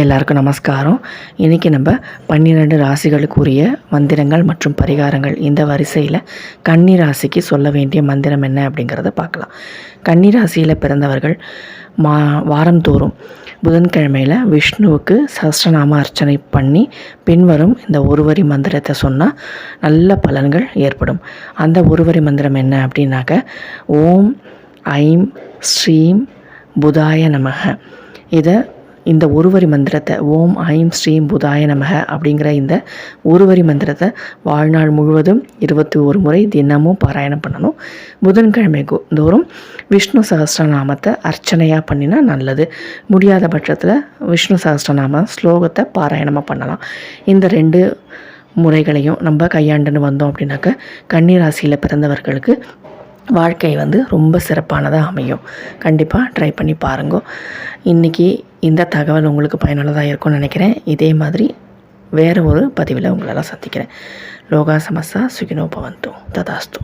எல்லாருக்கும் நமஸ்காரம். இன்றைக்கி நம்ம பன்னிரெண்டு ராசிகளுக்குரிய மந்திரங்கள் மற்றும் பரிகாரங்கள் இந்த வரிசையில் கன்னி ராசிக்கு சொல்ல வேண்டிய மந்திரம் என்ன அப்படிங்கிறத பார்க்கலாம். கன்னி ராசியில் பிறந்தவர்கள் மா வாரந்தோறும் புதன்கிழமையில் விஷ்ணுவுக்கு சஹஸ்ரநாம அர்ச்சனை பண்ணி பின்வரும் இந்த ஒருவரி மந்திரத்தை சொன்னால் நல்ல பலன்கள் ஏற்படும். அந்த ஒருவரி மந்திரம் என்ன அப்படின்னாக்க ஓம் ஐம் ஸ்ரீம் புதாய நமக. இதை இந்த ஒருவரி மந்திரத்தை ஓம் ஐம் ஸ்ரீம் புதாய நமக அப்படிங்கிற இந்த ஒருவரி மந்திரத்தை வாழ்நாள் முழுவதும் இருபத்தி ஒரு முறை தினமும் பாராயணம் பண்ணணும். புதன்கிழமை தோறும் விஷ்ணு சஹஸ்ரநாமத்தை அர்ச்சனையாக பண்ணினா நல்லது. முடியாத பட்சத்தில் விஷ்ணு சஹஸ்ரநாம ஸ்லோகத்தை பாராயணமாக பண்ணலாம். இந்த ரெண்டு முறைகளையும் நம்ம கையாண்டுன்னு வந்தோம் அப்படின்னாக்க கன்னிராசியில் பிறந்தவர்களுக்கு வாழ்க்கை வந்து ரொம்ப சிறப்பானதாக அமையும். கண்டிப்பாக ட்ரை பண்ணி பாருங்க. இன்றைக்கி இந்த தகவல் உங்களுக்கு பயனுள்ளதாக இருக்கும்னு நினைக்கிறேன். இதே மாதிரி வேறு ஒரு பதிவில் உங்களெல்லாம் சந்திக்கிறேன். லோகா சமஸ்தா சுகினோ பவந்து ததாஸ்து.